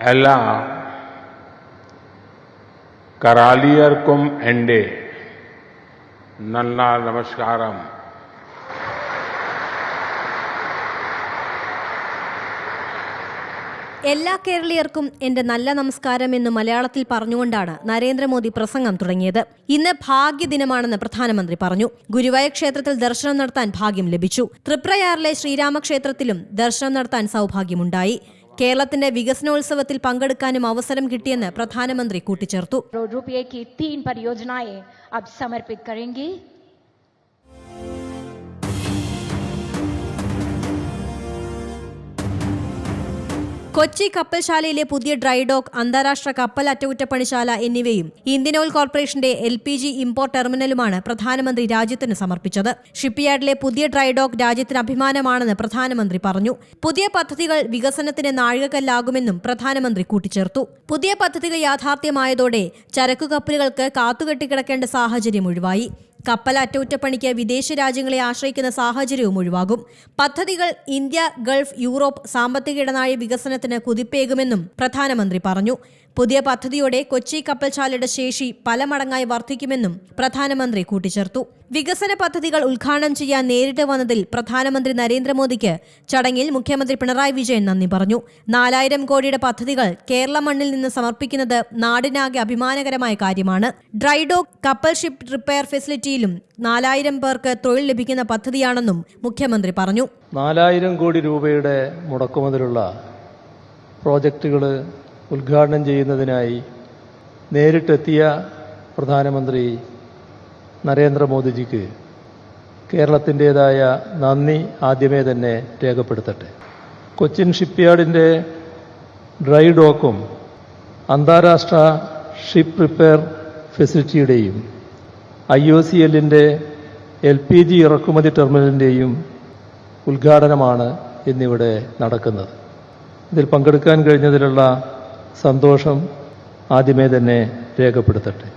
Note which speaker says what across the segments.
Speaker 1: Ella കറാലിയർക്കും എന്റെ നല്ല നമസ്കാരം.
Speaker 2: എല്ലാ കേരളീയർക്കും എന്റെ നല്ല നമസ്കാരം എന്ന് മലയാളത്തിൽ പറഞ്ഞുകൊണ്ടാണ് നരേന്ദ്രമോദി പ്രസംഗം തുടങ്ങിയത്. ഇന്ന് ഭാഗ്യദിനമാണെന്ന് പ്രധാനമന്ത്രി പറഞ്ഞു. ഗുരുവായൂർ ക്ഷേത്രത്തിൽ ദർശനം നടത്താൻ ഭാഗ്യം ലഭിച്ചു. തൃപ്രയാറിലെ ശ്രീരാമക്ഷേത്രത്തിലും ദർശനം നടത്താൻ സൗഭാഗ്യമുണ്ടായി. കേരളത്തിന്റെ വികസനോത്സവത്തിൽ പങ്കെടുക്കാനും അവസരം കിട്ടിയെന്ന് പ്രധാനമന്ത്രി കൂട്ടിച്ചേർത്തു. കൊച്ചി കപ്പൽശാലയിലെ പുതിയ ഡ്രൈഡോക്ക് അന്താരാഷ്ട്ര കപ്പൽ അറ്റകുറ്റപ്പണിശാല എന്നിവയും ഇന്ത്യൻ ഓയിൽ കോർപ്പറേഷന്റെ എൽ പി ജി ഇമ്പോർട്ട് ടെർമിനലുമാണ് പ്രധാനമന്ത്രി രാജ്യത്തിന് സമർപ്പിച്ചത്. ഷിപ്പ്യാർഡിലെ പുതിയ ഡ്രൈഡോക്ക് രാജ്യത്തിന് അഭിമാനമാണെന്ന് പ്രധാനമന്ത്രി പറഞ്ഞു. പുതിയ പദ്ധതികൾ വികസനത്തിന് നാഴികക്കല്ലാകുമെന്നും പ്രധാനമന്ത്രി കൂട്ടിച്ചേർത്തു. പുതിയ പദ്ധതികൾ യാഥാർത്ഥ്യമായതോടെ ചരക്കു കപ്പലുകൾക്ക് കാത്തുകെട്ടിക്കിടക്കേണ്ട സാഹചര്യം ഒഴിവായി. കപ്പൽ അറ്റകുറ്റപ്പണിക്ക് വിദേശ രാജ്യങ്ങളെ ആശ്രയിക്കുന്ന സാഹചര്യവും ഒഴിവാകും. പദ്ധതികൾ ഇന്ത്യ ഗൾഫ് യൂറോപ്പ് സാമ്പത്തിക ഇടനാഴി വികസനത്തിന് കുതിപ്പേകുമെന്നും പ്രധാനമന്ത്രി പറഞ്ഞു. പുതിയ പദ്ധതിയോടെ കൊച്ചി കപ്പൽശാലയുടെ ശേഷി പല മടങ്ങായി വർദ്ധിക്കുമെന്നും പ്രധാനമന്ത്രി കൂട്ടിച്ചേർത്തു. വികസന പദ്ധതികൾ ഉദ്ഘാടനം ചെയ്യാൻ നേരിട്ട് വന്നതിൽ പ്രധാനമന്ത്രി നരേന്ദ്രമോദിക്ക് ചടങ്ങിൽ മുഖ്യമന്ത്രി പിണറായി വിജയൻ നന്ദി പറഞ്ഞു. നാലായിരം കോടിയുടെ പദ്ധതികൾ കേരള മണ്ണിൽ നിന്ന് സമർപ്പിക്കുന്നത് നാടിനാകെ അഭിമാനകരമായ കാര്യമാണ്. ഡ്രൈഡോ കപ്പൽ ഷിപ്പ് റിപ്പയർ ഫെസിലിറ്റിയിലും നാലായിരം പേർക്ക് തൊഴിൽ ലഭിക്കുന്ന പദ്ധതിയാണെന്നും മുഖ്യമന്ത്രി പറഞ്ഞു.
Speaker 3: നാലായിരം കോടി രൂപയുടെ മുടക്കുമുതലുള്ള പ്രോജക്റ്റുകൾ ഉദ്ഘാടനം ചെയ്യുന്നതിനായി നേരിട്ടെത്തിയ പ്രധാനമന്ത്രി നരേന്ദ്രമോദിജിക്ക് കേരളത്തിന്റേതായ നന്ദി ആദ്യമേ തന്നെ രേഖപ്പെടുത്തട്ടെ. കൊച്ചിൻ ഷിപ്പ്യാർഡിന്റെ ഡ്രൈ ഡോക്കും അന്താരാഷ്ട്ര ഷിപ്പ് റിപ്പയർ ഫെസിലിറ്റിയുടെയും ഐ ഒ സി എല്ലിന്റെ എൽ പി ജി ഇറക്കുമതി ടെർമിനലിന്റെയും ഉദ്ഘാടനമാണ് ഇന്നിവിടെ നടക്കുന്നത്. ഇതിൽ പങ്കെടുക്കാൻ കഴിഞ്ഞതിലുള്ള സന്തോഷം ആദ്യമേ തന്നെ രേഖപ്പെടുത്തട്ടെ.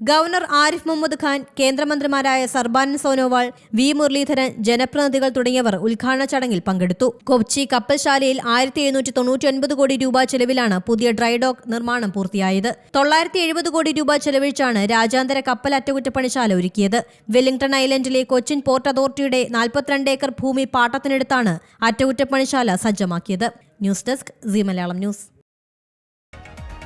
Speaker 2: ഗവർണർ ആരിഫ് മുഹമ്മദ് ഖാൻ കേന്ദ്രമന്ത്രിമാരായ സർബാനന്ദ് സോനോവാൾ വി മുരളീധരൻ ജനപ്രതിനിധികൾ തുടങ്ങിയവർ ഉദ്ഘാടന ചടങ്ങിൽ പങ്കെടുത്തു. കൊച്ചി കപ്പൽശാലയിൽ ആയിരത്തി എഴുന്നൂറ്റി തൊണ്ണൂറ്റി കോടി രൂപ ചെലവിലാണ് പുതിയ ഡ്രൈഡോക്ക് നിർമ്മാണം പൂർത്തിയായത്. തൊള്ളായിരത്തി എഴുപത് കോടി രൂപ ചെലവഴിച്ചാണ് രാജ്യാന്തര കപ്പൽ അറ്റകുറ്റപ്പണിശാല ഒരുക്കിയത്. വെല്ലിംഗ്ടൺ ഐലൻഡിലെ കൊച്ചിൻ പോർട്ട് അതോറിറ്റിയുടെ നാൽപ്പത്തിരണ്ട് ഏക്കർ ഭൂമി പാട്ടത്തിനെടുത്താണ് അറ്റകുറ്റപ്പണിശാല സജ്ജമാക്കിയത്. News desk C Malayalam news.